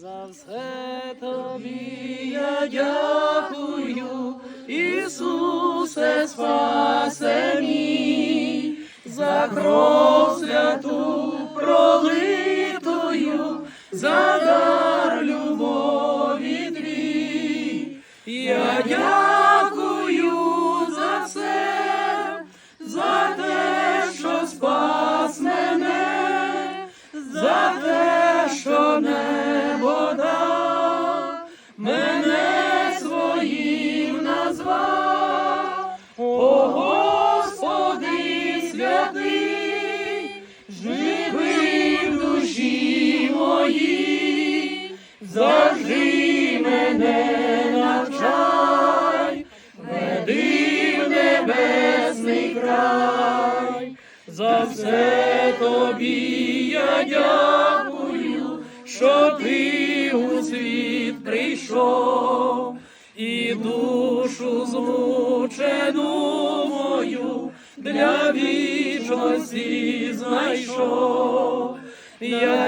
За все тобі я дякую, Ісусе спасе мій, за кров святу пролитою, за дар любові твій. Я дякую завжди мене навчай, веди в небесний край, за все тобі я дякую, що ти у світ прийшов, і душу змучену мою для вічності знайшов. Я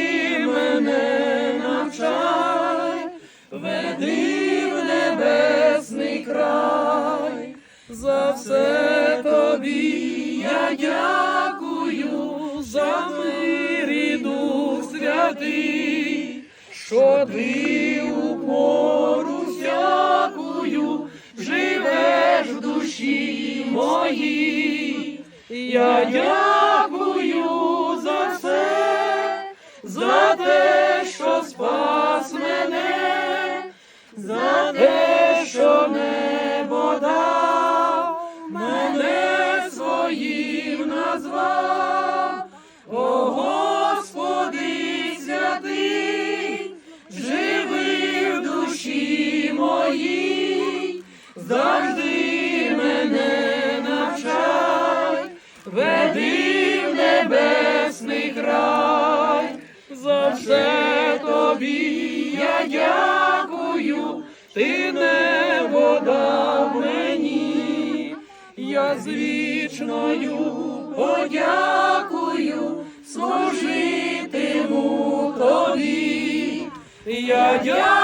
за все тобі я дякую, за мир і дух святий, що ти у пору живеш в душі моїй. Я дякую за все, за назвав, о Господи святий, живи в душі моїй, завжди мене навчай, веди в небесний край, за все тобі я дякую, ти дав мені, я з вічною подякую, служитиму тобі, я дякую.